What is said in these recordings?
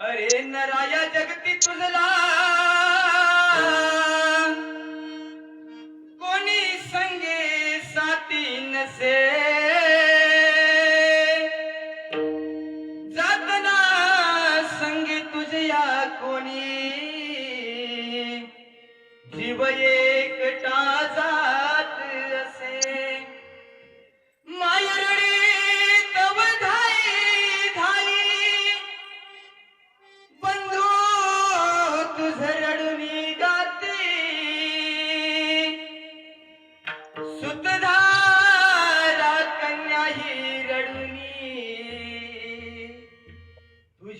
अरे नराया जगती तुझला कोणी संगे साथी नसे। जातना संगे तुझया कोणी। जीवये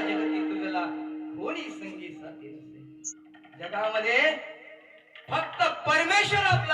जगती तुझला कोणी संगी साथी नसे जगामध्ये फक्त परमेश्वर आपला